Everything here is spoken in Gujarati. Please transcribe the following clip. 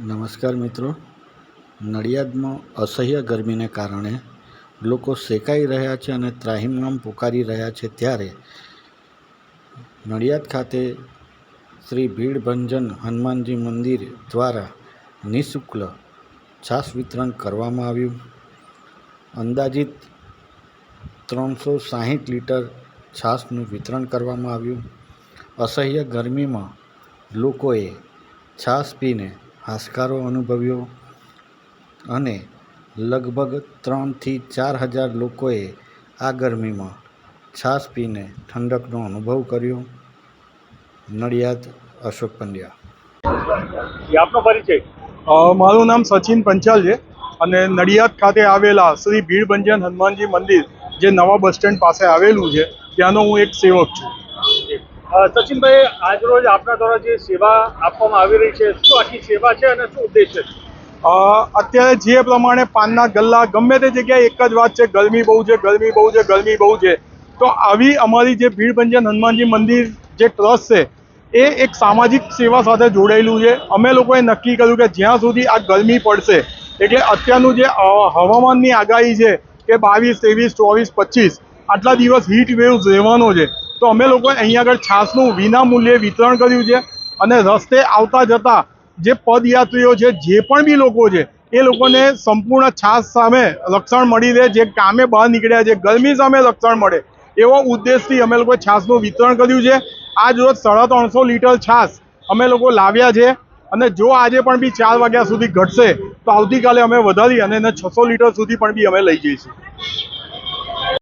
નમસ્કાર મિત્રો. નડિયાદમાં અસહ્ય ગરમીને કારણે લોકો શેકાઈ રહ્યા છે અને ત્રાહિમામ પુકારી રહ્યા છે ત્યારે નડિયાદ ખાતે શ્રી ભીડભંજન હનુમાનજી મંદિર દ્વારા નિઃશુલ્ક છાશ વિતરણ કરવામાં આવ્યું. અંદાજિત ત્રણસો સાહીઠ લીટર છાશનું વિતરણ કરવામાં આવ્યું. અસહ્ય ગરમીમાં લોકોએ છાશ પીને હાશકારો અનુભવ્યો અને લગભગ ત્રણથી ચાર હજાર લોકોએ આ ગરમીમાં છાશ પીને ઠંડકનો અનુભવ કર્યો. નડિયાદ અશોક પંડ્યા. આપનો પરિચય. મારું નામ સચિન પંચાલ છે અને નડિયાદ ખાતે આવેલા શ્રી ભીડભંજન હનુમાનજી મંદિર જે નવા બસ સ્ટેન્ડ પાસે આવેલું છે ત્યાંનો હું એક સેવક છું. સચિનભાઈ, આજરોજ આપના દ્વારા જે સેવા આપવામાં આવી રહી છે, શું આખી સેવા છે અને શું ઉદ્દેશ છે? અત્યારે જે પ્રમાણે પાનના ગલ્લા ગમે તે જગ્યાએ એક જ વાત છે, ગરમી બહુ છે, ગરમી બહુ છે, ગરમી બહુ છે. તો આવી અમારી જે ભીડભંજન હનુમાનજી મંદિર જે ટ્રસ્ટ છે, એ એક સામાજિક સેવા સાથે જોડાયેલું છે. અમે લોકોએ નક્કી કર્યું કે જ્યાં સુધી આ ગરમી પડશે, એટલે અત્યારનું જે હવામાનની આગાહી છે કે બાવીસ, ત્રેવીસ, ચોવીસ, પચીસ, આટલા દિવસ હીટ વેવ રહેવાનો છે. તો અમે લોકોએ અહીંયા આગળ છાસનું વિનામૂલ્યે વિતરણ કર્યું છે અને રસ્તે આવતા જતા જે પદયાત્રીઓ છે, જે પણ બી લોકો છે, એ લોકોને સંપૂર્ણ છાસ સામે રક્ષણ મળી રહે, જે કામે બહાર નીકળ્યા છે, ગરમી સામે રક્ષણ મળે, એવો ઉદ્દેશથી અમે લોકોએ છાસનું વિતરણ કર્યું છે. આજ રોજ સાડા ત્રણસો લીટર છાસ અમે લોકો લાવ્યા છે અને જો આજે પણ બી ચાર વાગ્યા સુધી ઘટશે, તો આવતીકાલે અમે વધારી અને છસો લીટર સુધી પણ બી અમે લઈ જઈશું.